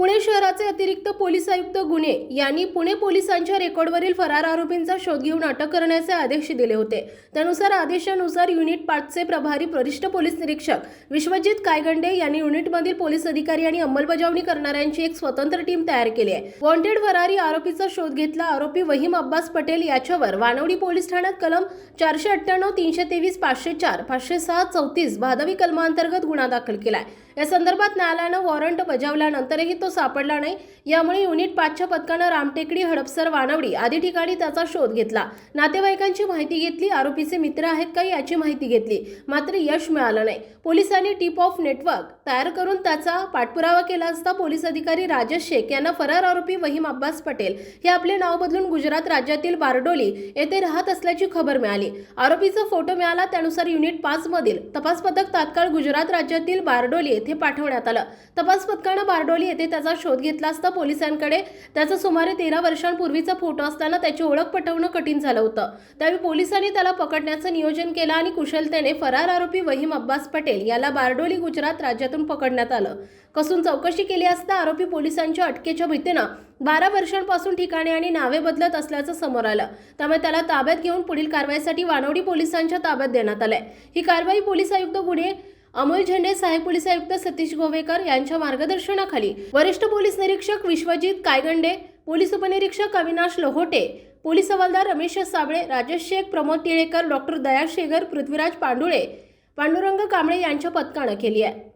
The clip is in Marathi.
पुणे शहराचे अतिरिक्त पोलीस आयुक्त गुन्हे यांनी पुणे पोलिसांच्या रेकॉर्डवरील फरार आरोपींचा शोध घेऊन अटक करण्याचे आदेश दिले होते. त्यानुसार आदेशानुसार युनिट पाचचे प्रभारी वरिष्ठ पोलीस निरीक्षक विश्वजित कायगंडे यांनी युनिटमधील पोलीस अधिकारी आणि अंमलबजावणी करणाऱ्यांची एक स्वतंत्र टीम तयार केली आहे. वॉन्टेड फरारी आरोपीचा शोध घेतला आरोपी वहीम अब्बास पटेल याच्यावर वानवडी पोलीस ठाण्यात कलम चारशे अठ्ठ्याण्णव तीनशे तेवीस पाचशे चार पाचशे सहा चौतीस भादवी कलमांतर्गत गुन्हा दाखल केलाय या संदर्भात न्यायालयानं वॉरंट बजावल्यानंतरही तो सापडला नाही. यामुळे युनिट पाचच्या पथकानं रामटेकडी हडपसर वानवडी आदी ठिकाणी त्याचा शोध घेतला. नातेवाईकांची माहिती घेतली. आरोपीचे मित्र आहेत का याची माहिती घेतली. मात्र यश मिळालं नाही. पोलिसांनी टिप ऑफ नेटवर्क तयार करून त्याचा पाठपुरावा केला असता पोलीस अधिकारी राजेश शेख यांना फरार आरोपी वहीम अब्बास पटेल हे आपले नाव बदलून गुजरात राज्यातील बारडोली येथे राहत असल्याची खबर मिळाली. आरोपीचा फोटो मिळाला. त्यानुसार युनिट पाच मधील तपास पथक तात्काळ गुजरात राज्यातील बारडोली येथे पाठवण्यात आलं. तपास पथकानं बारडोली येथे त्याचा शोध घेतला असता पोलिसांकडे. त्याचा सुमारे तेरा वर्षांपूर्वीचा फोटो असताना त्याची ओळख पटवणं कठीण झालं होतं. त्यावेळी पोलिसांनी त्याला पकडण्याचं नियोजन केलं आणि कुशलतेने फरार आरोपी वहीम अब्बास पटेल याला बारडोली गुजरात राज्यातून पकडण्यात आलं. कसून चौकशी केली असता आरोपी पोलिसांच्या अटकेच्या भीतीनं बारा वर्षांपासून ठिकाणे आणि नावे बदलत असल्याचं समोर आलं. त्यामुळे त्याला ताब्यात घेऊन पुढील कारवाईसाठी वानवडी पोलिसांच्या ताब्यात देण्यात आलंय. ही कारवाई पोलीस आयुक्त गुन्हे अमोल झेंडे सहाय्यक पोलीस आयुक्त सतीश गोवेकर यांच्या मार्गदर्शनाखाली वरिष्ठ पोलीस निरीक्षक विश्वजित कायगंडे पोलीस उपनिरीक्षक अविनाश लोहोटे पोलीस हवालदार रमेश साबळे राजेश शेख प्रमोद टिळेकर डॉक्टर दया शेगर पृथ्वीराज पांडुळे पांडुरंग कांबळे यांच्या पथकानं केली आहे.